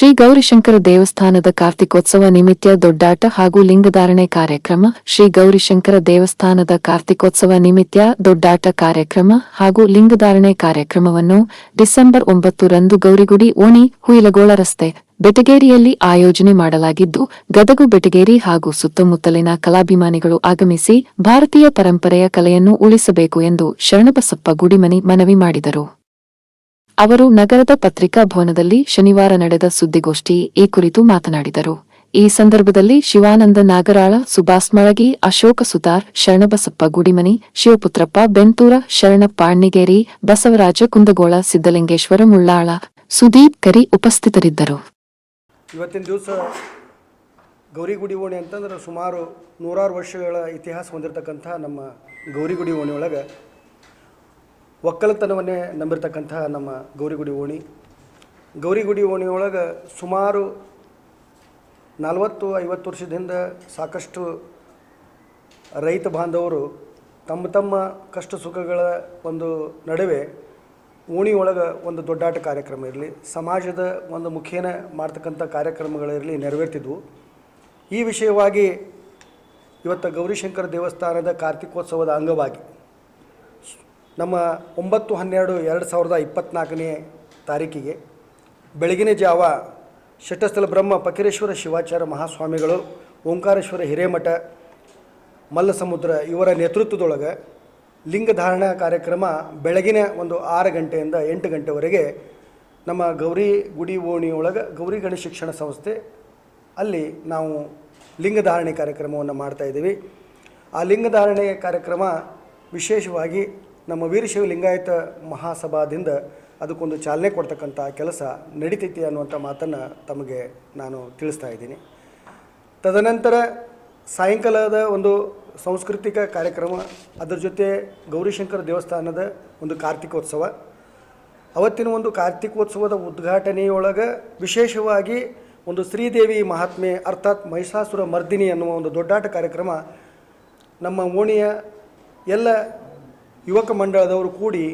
ಶ್ರೀ ಗೌರಿಶಂಕರ ದೇವಸ್ಥಾನದ ಕಾರ್ತಿಕೋತ್ಸವ ನಿಮಿತ್ತ ದೊಡ್ಡಾಟ ಹಾಗೂ ಲಿಂಗಧಾರಣೆ ಕಾರ್ಯಕ್ರಮ, ಶ್ರೀ ಗೌರಿಶಂಕರ ದೇವಸ್ಥಾನದ ಕಾರ್ತಿಕೋತ್ಸವ ನಿಮಿತ್ತ ದೊಡ್ಡಾಟ ಕಾರ್ಯಕ್ರಮ ಹಾಗೂ ಲಿಂಗಧಾರಣೆ ಕಾರ್ಯಕ್ರಮವನ್ನು ಡಿಸೆಂಬರ್ ಒಂಬತ್ತು ರಂದು ಗೌರಿಗುಡಿ, ಓಣಿ, ಹುಯಿಲಗೋಳ ರಸ್ತೆ, ಬೆಟಗೇರಿಯಲ್ಲಿ ಆಯೋಜನೆ ಮಾಡಲಾಗಿದ್ದು, ಗದಗು, ಬೆಟಗೇರಿ ಹಾಗೂ ಸುತ್ತಮುತ್ತಲಿನ ಕಲಾಭಿಮಾನಿಗಳು ಆಗಮಿಸಿ, ಭಾರತೀಯ ಪರಂಪರೆಯ ಕಲೆಯನ್ನು ಉಳಿಸಬೇಕು ಎಂದು ಶರಣಬಸಪ್ಪ ಗುಡಿಮನಿ ಮನವಿ ಮಾಡಿದರು. ಅವರು ನಗರದ ಪತ್ರಿಕಾ ಭವನದಲ್ಲಿ ಶನಿವಾರ ನಡೆದ ಸುದ್ದಿಗೋಷ್ಠಿ ಈ ಕುರಿತು ಮಾತನಾಡಿದರು. ಈ ಸಂದರ್ಭದಲ್ಲಿ ಶಿವಾನಂದ ನಾಗರಾಳ ಸುಭಾಸ್ ಮಳಗಿ, ಅಶೋಕ ಸುತಾರ್, ಶರಣಬಸಪ್ಪ ಗುಡಿಮನಿ, ಶಿವಪುತ್ರಪ್ಪ ಬೆಂತೂರ ಶರಣಪ್ಪ ಅಣ್ಣಿಗೇರಿ ಬಸವರಾಜ ಕುಂದಗೋಳ ಸಿದ್ದಲಿಂಗೇಶ್ವರ ಮುಳ್ಳಾಳ, ಸುದೀಪ್ ಕರಿ ಉಪಸ್ಥಿತರಿದ್ದರು. ಇವತ್ತಿನ ದಿವಸ ಗೌರಿಗುಡಿ ಓಣಿ ಅಂತಂದ್ರೆ ಸುಮಾರು ನೂರಾರು ವರ್ಷಗಳ ಇತಿಹಾಸ ಹೊಂದಿರತಕ್ಕಂಥ ನಮ್ಮ ಗೌರಿಗುಡಿ ಗುಡಿ ಒಳಗೆ ಒಕ್ಕಲತನವನ್ನೇ ನಂಬಿರ್ತಕ್ಕಂತಹ ನಮ್ಮ ಗೌರಿಗುಡಿ ಓಣಿ. ಗೌರಿಗುಡಿ ಓಣಿಯೊಳಗೆ ಸುಮಾರು ನಲವತ್ತು ಐವತ್ತು ವರ್ಷದಿಂದ ಸಾಕಷ್ಟು ರೈತ ಬಾಂಧವರು ತಮ್ಮ ತಮ್ಮ ಕಷ್ಟ ಸುಖಗಳ ಒಂದು ನಡುವೆ ಓಣಿಯೊಳಗೆ ಒಂದು ದೊಡ್ಡಾಟ ಕಾರ್ಯಕ್ರಮ ಇರಲಿ, ಸಮಾಜದ ಒಂದು ಮುಖೇನ ಮಾಡ್ತಕ್ಕಂಥ ಕಾರ್ಯಕ್ರಮಗಳಿರಲಿ ನೆರವೇರ್ತಿದ್ವು. ಈ ವಿಷಯವಾಗಿ ಇವತ್ತು ಗೌರಿಶಂಕರ ದೇವಸ್ಥಾನದ ಕಾರ್ತಿಕೋತ್ಸವದ ಅಂಗವಾಗಿ ನಮ್ಮ ಒಂಬತ್ತು ಹನ್ನೆರಡು ಎರಡು ಸಾವಿರದ ಇಪ್ಪತ್ತ್ನಾಲ್ಕನೇ ತಾರೀಕಿಗೆ ಬೆಳಗಿನ ಜಾವ ಷಟಸ್ಥಲ ಬ್ರಹ್ಮ ಫಕೀರೇಶ್ವರ ಶಿವಾಚಾರ್ಯ ಮಹಾಸ್ವಾಮಿಗಳು ಓಂಕಾರೇಶ್ವರ ಹಿರೇಮಠ, ಮಲ್ಲಸಮುದ್ರ ಇವರ ನೇತೃತ್ವದೊಳಗೆ ಲಿಂಗಧಾರಣ ಕಾರ್ಯಕ್ರಮ ಬೆಳಗಿನ ಒಂದು ಆರು ಗಂಟೆಯಿಂದ ಎಂಟು ಗಂಟೆವರೆಗೆ ನಮ್ಮ ಗೌರಿ ಗುಡಿ ಓಣಿಯೊಳಗೆ ಗೌರಿ ಗಣೇಶ ಶಿಕ್ಷಣ ಸಂಸ್ಥೆ ಅಲ್ಲಿ ನಾವು ಲಿಂಗಧಾರಣೆ ಕಾರ್ಯಕ್ರಮವನ್ನು ಮಾಡ್ತಾಯಿದ್ದೀವಿ ಆ ಲಿಂಗಧಾರಣೆ ಕಾರ್ಯಕ್ರಮ ವಿಶೇಷವಾಗಿ ನಮ್ಮ ವೀರಶೈವ ಲಿಂಗಾಯತ ಮಹಾಸಭಾದಿಂದ ಅದಕ್ಕೊಂದು ಚಾಲನೆ ಕೊಡ್ತಕ್ಕಂಥ ಕೆಲಸ ನಡೀತೈತಿ ಅನ್ನುವಂಥ ಮಾತನ್ನು ತಮಗೆ ನಾನು ತಿಳಿಸ್ತಾ ಇದ್ದೀನಿ. ತದನಂತರ ಸಾಯಂಕಾಲದ ಒಂದು ಸಾಂಸ್ಕೃತಿಕ ಕಾರ್ಯಕ್ರಮ, ಅದರ ಜೊತೆ ಗೌರಿಶಂಕರ ದೇವಸ್ಥಾನದ ಒಂದು ಕಾರ್ತಿಕೋತ್ಸವ. ಅವತ್ತಿನ ಒಂದು ಕಾರ್ತಿಕೋತ್ಸವದ ಉದ್ಘಾಟನೆಯೊಳಗೆ ವಿಶೇಷವಾಗಿ ಒಂದು ಶ್ರೀದೇವಿ ಮಹಾತ್ಮೆ ಅರ್ಥಾತ್ ಮಹಿಷಾಸುರ ಮರ್ದಿನಿ ಅನ್ನುವ ಒಂದು ದೊಡ್ಡಾಟ ಕಾರ್ಯಕ್ರಮ ನಮ್ಮ ಓಣಿಯ ಎಲ್ಲ ಯುವಕ ಮಂಡಳದವರು ಕೂಡಿ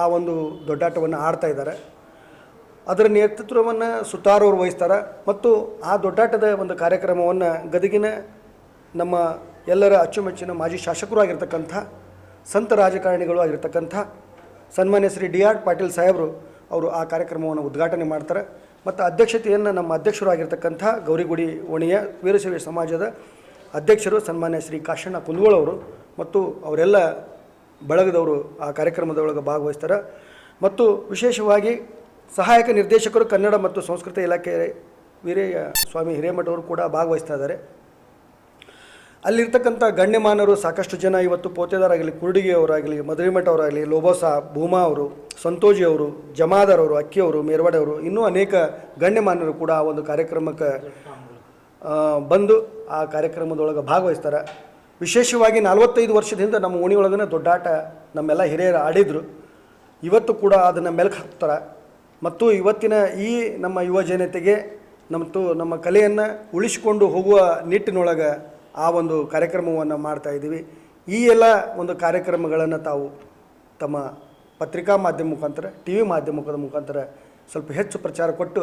ಆ ಒಂದು ದೊಡ್ಡಾಟವನ್ನು ಆಡ್ತಾ ಇದ್ದಾರೆ. ಅದರ ನೇತೃತ್ವವನ್ನು ಸುತಾರವರು ವಹಿಸ್ತಾರೆ ಮತ್ತು ಆ ದೊಡ್ಡಾಟದ ಒಂದು ಕಾರ್ಯಕ್ರಮವನ್ನು ಗದಗಿನ ನಮ್ಮ ಎಲ್ಲರ ಅಚ್ಚುಮೆಚ್ಚಿನ ಮಾಜಿ ಶಾಸಕರು ಆಗಿರ್ತಕ್ಕಂಥ ಸಂತ ರಾಜಕಾರಣಿಗಳು ಆಗಿರ್ತಕ್ಕಂಥ ಸನ್ಮಾನ್ಯ ಶ್ರೀ ಡಿ ಆರ್ ಪಾಟೀಲ್ ಸಾಹೇಬರು ಅವರು ಆ ಕಾರ್ಯಕ್ರಮವನ್ನು ಉದ್ಘಾಟನೆ ಮಾಡ್ತಾರೆ. ಮತ್ತು ಅಧ್ಯಕ್ಷತೆಯನ್ನು ನಮ್ಮ ಅಧ್ಯಕ್ಷರು ಆಗಿರ್ತಕ್ಕಂಥ ಗೌರಿಗುಡಿ ಓಣಿಯ ವೀರಶೈವ ಸಮಾಜದ ಅಧ್ಯಕ್ಷರು ಸನ್ಮಾನ್ಯ ಶ್ರೀ ಕಾಶಣ್ಣ ಕುಂದಗೋಳವರು ಮತ್ತು ಅವರೆಲ್ಲ ಬಳಗದವರು ಆ ಕಾರ್ಯಕ್ರಮದೊಳಗೆ ಭಾಗವಹಿಸ್ತಾರೆ. ಮತ್ತು ವಿಶೇಷವಾಗಿ ಸಹಾಯಕ ನಿರ್ದೇಶಕರು ಕನ್ನಡ ಮತ್ತು ಸಂಸ್ಕೃತಿ ಇಲಾಖೆ ವೀರಯ್ಯ ಸ್ವಾಮಿ ಹಿರೇಮಠ ಅವರು ಕೂಡ ಭಾಗವಹಿಸ್ತಾ ಇದ್ದಾರೆ. ಅಲ್ಲಿರ್ತಕ್ಕಂಥ ಗಣ್ಯಮಾನರು ಸಾಕಷ್ಟು ಜನ ಇವತ್ತು ಪೋತೆದಾರಾಗಲಿ ಕುರುಡಿಗೆ ಅವರಾಗಲಿ ಮಧುರಿಮಠ ಅವರಾಗಲಿ ಲೋಬೋಸಾ ಭೂಮಾ ಅವರು, ಸಂತೋಜಿ ಅವರು, ಜಮಾದಾರ್ ಅವರು ಅಕ್ಕಿಯವರು ಮೇರ್ವಾಡೆ ಅವರು, ಇನ್ನೂ ಅನೇಕ ಗಣ್ಯಮಾನ್ಯರು ಕೂಡ ಆ ಒಂದು ಕಾರ್ಯಕ್ರಮಕ್ಕೆ ಬಂದು ಆ ಕಾರ್ಯಕ್ರಮದೊಳಗೆ ಭಾಗವಹಿಸ್ತಾರೆ. ವಿಶೇಷವಾಗಿ ನಲವತ್ತೈದು ವರ್ಷದಿಂದ ನಮ್ಮ ಓಣಿಯೊಳಗನೆ ದೊಡ್ಡಾಟ ನಮ್ಮೆಲ್ಲ ಹಿರಿಯರು ಆಡಿದರು. ಇವತ್ತು ಕೂಡ ಅದನ್ನು ಮೆಲ್ಕು ಹಾಕ್ತಾರೆ. ಮತ್ತು ಇವತ್ತಿನ ಈ ನಮ್ಮ ಯುವ ಜನತೆಗೆ ಮತ್ತು ನಮ್ಮ ಕಲೆಯನ್ನು ಉಳಿಸಿಕೊಂಡು ಹೋಗುವ ನಿಟ್ಟಿನೊಳಗೆ ಆ ಒಂದು ಕಾರ್ಯಕ್ರಮವನ್ನು ಮಾಡ್ತಾ ಇದ್ದೀವಿ. ಈ ಎಲ್ಲ ಒಂದು ಕಾರ್ಯಕ್ರಮಗಳನ್ನು ತಾವು ತಮ್ಮ ಪತ್ರಿಕಾ ಮಾಧ್ಯಮ ಮುಖಾಂತರ ಟಿ ವಿ ಮಾಧ್ಯಮದ ಮುಖಾಂತರ ಸ್ವಲ್ಪ ಹೆಚ್ಚು ಪ್ರಚಾರ ಕೊಟ್ಟು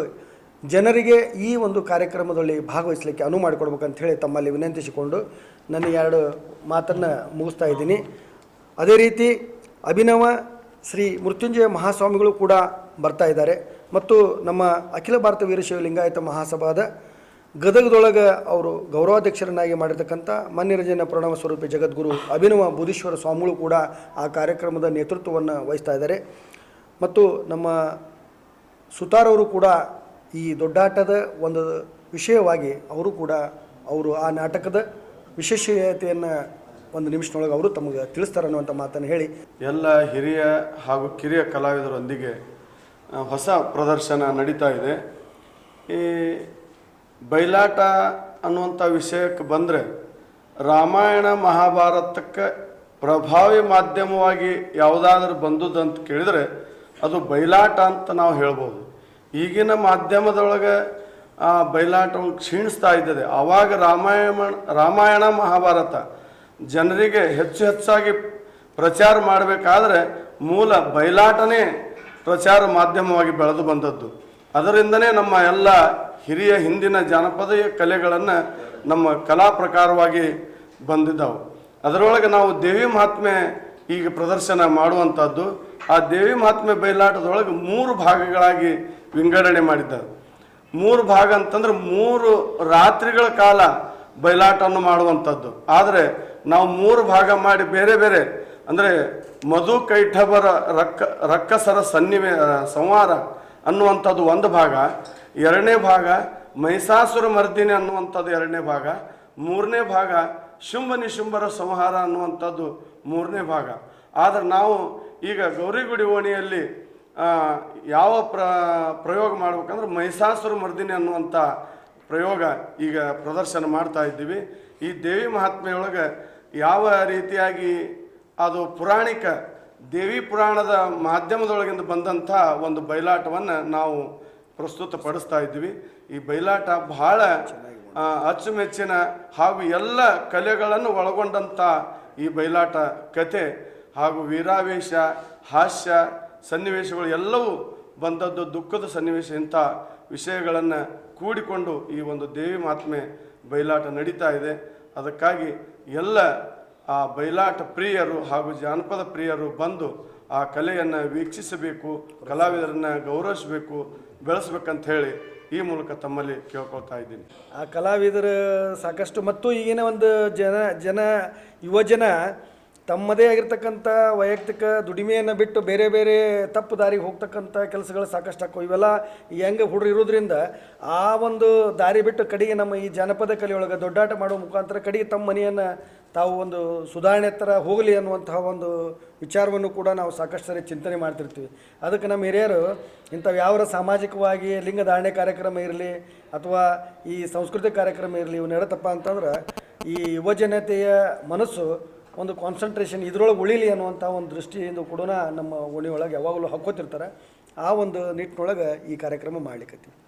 ಜನರಿಗೆ ಈ ಒಂದು ಕಾರ್ಯಕ್ರಮದಲ್ಲಿ ಭಾಗವಹಿಸಲಿಕ್ಕೆ ಅನುವು ಮಾಡಿಕೊಡ್ಬೇಕಂತ ಹೇಳಿ ತಮ್ಮಲ್ಲಿ ವಿನಂತಿಸಿಕೊಂಡು ನನ್ನ ಎರಡು ಮಾತನ್ನು ಮುಗಿಸ್ತಾ ಇದ್ದೀನಿ. ಅದೇ ರೀತಿ ಅಭಿನವ ಶ್ರೀ ಮೃತ್ಯುಂಜಯ ಮಹಾಸ್ವಾಮಿಗಳು ಕೂಡ ಬರ್ತಾ ಇದ್ದಾರೆ. ಮತ್ತು ನಮ್ಮ ಅಖಿಲ ಭಾರತ ವೀರಶೈವ ಲಿಂಗಾಯತ ಮಹಾಸಭಾದ ಗದಗದೊಳಗೆ ಅವರು ಗೌರವಾಧ್ಯಕ್ಷರನ್ನಾಗಿ ಮಾಡಿರ್ತಕ್ಕಂಥ ಮನ್ಯರಂಜನ ಪ್ರಣವ ಸ್ವರೂಪಿ ಜಗದ್ಗುರು ಅಭಿನವ ಬುಧೀಶ್ವರ ಸ್ವಾಮಿಗಳು ಕೂಡ ಆ ಕಾರ್ಯಕ್ರಮದ ನೇತೃತ್ವವನ್ನು ವಹಿಸ್ತಾ ಇದ್ದಾರೆ. ಮತ್ತು ನಮ್ಮ ಸುತಾರವರು ಕೂಡ ಈ ದೊಡ್ಡಾಟದ ಒಂದು ವಿಷಯವಾಗಿ ಅವರು ಕೂಡ ಅವರು ಆ ನಾಟಕದ ವಿಶೇಷತೆಯನ್ನು ಒಂದು ನಿಮಿಷದೊಳಗೆ ಅವರು ತಮಗೆ ತಿಳಿಸ್ತಾರೆ ಅನ್ನುವಂಥ ಮಾತನ್ನು ಹೇಳಿ. ಎಲ್ಲ ಹಿರಿಯ ಹಾಗೂ ಕಿರಿಯ ಕಲಾವಿದರೊಂದಿಗೆ ಹೊಸ ಪ್ರದರ್ಶನ ನಡೀತಾ ಇದೆ. ಈ ಬಯಲಾಟ ಅನ್ನುವಂಥ ವಿಷಯಕ್ಕೆ ಬಂದರೆ ರಾಮಾಯಣ ಮಹಾಭಾರತಕ್ಕೆ ಪ್ರಭಾವಿ ಮಾಧ್ಯಮವಾಗಿ ಯಾವುದಾದ್ರೂ ಅಂತ ಕೇಳಿದರೆ ಅದು ಬಯಲಾಟ ಅಂತ ನಾವು ಹೇಳ್ಬೋದು. ಈಗಿನ ಮಾಧ್ಯಮದೊಳಗೆ ಬಯಲಾಟವು ಕ್ಷೀಣಿಸ್ತಾ ಇದ್ದದೆ. ಆವಾಗ ರಾಮಾಯಣ ರಾಮಾಯಣ ಮಹಾಭಾರತ ಜನರಿಗೆ ಹೆಚ್ಚು ಹೆಚ್ಚಾಗಿ ಪ್ರಚಾರ ಮಾಡಬೇಕಾದ್ರೆ ಮೂಲ ಬಯಲಾಟನೇ ಪ್ರಚಾರ ಮಾಧ್ಯಮವಾಗಿ ಬೆಳೆದು ಬಂದದ್ದು. ಅದರಿಂದನೇ ನಮ್ಮ ಎಲ್ಲ ಹಿರಿಯ ಹಿಂದಿನ ಜಾನಪದ ಕಲೆಗಳನ್ನು ನಮ್ಮ ಕಲಾ ಪ್ರಕಾರವಾಗಿ ಬಂದಿದ್ದವು. ಅದರೊಳಗೆ ನಾವು ದೇವಿ ಮಹಾತ್ಮೆ ಈಗ ಪ್ರದರ್ಶನ ಮಾಡುವಂಥದ್ದು ಆ ದೇವಿ ಮಹಾತ್ಮೆ ಬಯಲಾಟದೊಳಗೆ ಮೂರು ಭಾಗಗಳಾಗಿ ವಿಂಗಡಣೆ ಮಾಡಿದ್ದಾರೆ. ಮೂರು ಭಾಗ ಅಂತಂದ್ರೆ ಮೂರು ರಾತ್ರಿಗಳ ಕಾಲ ಬಯಲಾಟವನ್ನು ಮಾಡುವಂಥದ್ದು. ಆದರೆ ನಾವು ಮೂರು ಭಾಗ ಮಾಡಿ ಬೇರೆ ಬೇರೆ, ಅಂದರೆ ಮಧು ಕೈಠಬರ ರಕ್ಕ, ರಕ್ಕಸರ ಸನ್ನಿವೇ ಸಂಹಾರ ಅನ್ನುವಂಥದ್ದು ಒಂದು ಭಾಗ. ಎರಡನೇ ಭಾಗ ಮಹಿಷಾಸುರ ಮರ್ದಿನಿ ಅನ್ನುವಂಥದ್ದು ಎರಡನೇ ಭಾಗ. ಮೂರನೇ ಭಾಗ ಶುಂಭ ನಿಶುಂಭರ ಸಂಹಾರ ಅನ್ನುವಂಥದ್ದು ಮೂರನೇ ಭಾಗ. ಆದರೆ ನಾವು ಈಗ ಗೌರಿಗುಡಿ ಓಣಿಯಲ್ಲಿ ಯಾವ ಪ್ರ, ಪ್ರಯೋಗ ಮಾಡ್ಬೇಕಂದ್ರೆ ಮಹಿಷಾಸುರ ಮರ್ದಿನಿ ಅನ್ನುವಂಥ ಪ್ರಯೋಗ ಈಗ ಪ್ರದರ್ಶನ ಮಾಡ್ತಾ ಇದ್ದೀವಿ. ಈ ದೇವಿ ಮಹಾತ್ಮೆಯೊಳಗೆ ಯಾವ ರೀತಿಯಾಗಿ ಅದು ಪುರಾಣಿಕ, ದೇವಿ ಪುರಾಣದ ಮಾಧ್ಯಮದೊಳಗಿಂದ ಬಂದಂಥ ಒಂದು ಬಯಲಾಟವನ್ನು ನಾವು ಪ್ರಸ್ತುತಪಡಿಸ್ತಾ ಇದ್ದೀವಿ. ಈ ಬಯಲಾಟ ಬಹಳ ಅಚ್ಚುಮೆಚ್ಚಿನ ಹಾಗೂ ಎಲ್ಲ ಕಲೆಗಳನ್ನು ಒಳಗೊಂಡಂಥ ಈ ಬಯಲಾಟ ಕತೆ ಹಾಗೂ ವೀರಾವೇಶ, ಹಾಸ್ಯ ಸನ್ನಿವೇಶಗಳು ಎಲ್ಲವೂ ಬಂದದ್ದು ದುಃಖದ ಸನ್ನಿವೇಶ ಇಂಥ ವಿಷಯಗಳನ್ನು ಕೂಡಿಕೊಂಡು ಈ ಒಂದು ದೇವಿ ಮಾತ್ಮೆ ಬಯಲಾಟ ನಡೀತಾ ಇದೆ. ಅದಕ್ಕಾಗಿ ಎಲ್ಲ ಆ ಬಯಲಾಟ ಪ್ರಿಯರು ಹಾಗೂ ಜಾನಪದ ಪ್ರಿಯರು ಬಂದು ಆ ಕಲೆಯನ್ನು ವೀಕ್ಷಿಸಬೇಕು, ಕಲಾವಿದರನ್ನು ಗೌರವಿಸಬೇಕು, ಬೆಳೆಸ್ಬೇಕಂತ ಹೇಳಿ ಈ ಮೂಲಕ ತಮ್ಮಲ್ಲಿ ಕೇಳ್ಕೊಳ್ತಾ ಇದ್ದೀನಿ. ಆ ಕಲಾವಿದರು ಸಾಕಷ್ಟು ಮತ್ತು ಈಗಿನ ಒಂದು ಜನ ಜನ ಯುವ ಜನ ತಮ್ಮದೇ ಆಗಿರ್ತಕ್ಕಂಥ ವೈಯಕ್ತಿಕ ದುಡಿಮೆಯನ್ನು ಬಿಟ್ಟು ಬೇರೆ ಬೇರೆ ತಪ್ಪು ದಾರಿಗೆ ಹೋಗ್ತಕ್ಕಂಥ ಕೆಲಸಗಳು ಸಾಕಷ್ಟು ಹಾಕೋ ಇವೆಲ್ಲ ಹೆಂಗೆ ಹುಡುಗರು ಇರೋದ್ರಿಂದ ಆ ಒಂದು ದಾರಿ ಬಿಟ್ಟು ಕಡೆಗೆ ನಮ್ಮ ಈ ಜಾನಪದ ಕಲೆಯೊಳಗೆ ದೊಡ್ಡಾಟ ಮಾಡೋ ಮುಖಾಂತರ ಕಡೆಗೆ ತಮ್ಮ ಮನೆಯನ್ನು ತಾವು ಒಂದು ಸುಧಾರಣೆ ಥರ ಹೋಗಲಿ ಅನ್ನುವಂತಹ ಒಂದು ವಿಚಾರವನ್ನು ಕೂಡ ನಾವು ಸಾಕಷ್ಟು ಸರಿ ಚಿಂತನೆ ಮಾಡ್ತಿರ್ತೀವಿ. ಅದಕ್ಕೆ ನಮ್ಮ ಹಿರಿಯರು ಇಂಥವು ಯಾವ ಸಾಮಾಜಿಕವಾಗಿ ಲಿಂಗ ಧಾರಣೆ ಕಾರ್ಯಕ್ರಮ ಇರಲಿ ಅಥವಾ ಈ ಸಾಂಸ್ಕೃತಿಕ ಕಾರ್ಯಕ್ರಮ ಇರಲಿ ಇವು ನಡತಪ್ಪ ಅಂತಂದ್ರೆ ಈ ಯುವಜನತೆಯ ಮನಸ್ಸು ಒಂದು ಕಾನ್ಸಂಟ್ರೇಷನ್ ಇದ್ರೊಳಗೆ ಉಳಿಲಿ ಅನ್ನುವಂಥ ಒಂದು ದೃಷ್ಟಿಯಿಂದ ಕೂಡ ನಮ್ಮ ಓಣಿಯೊಳಗೆ ಯಾವಾಗಲೂ ಹಾಕ್ಕೋತಿರ್ತಾರೆ. ಆ ಒಂದು ನಿಟ್ಟಿನೊಳಗೆ ಈ ಕಾರ್ಯಕ್ರಮ ಮಾಡ್ಲಿಕ್ಕತ್ತೀವಿ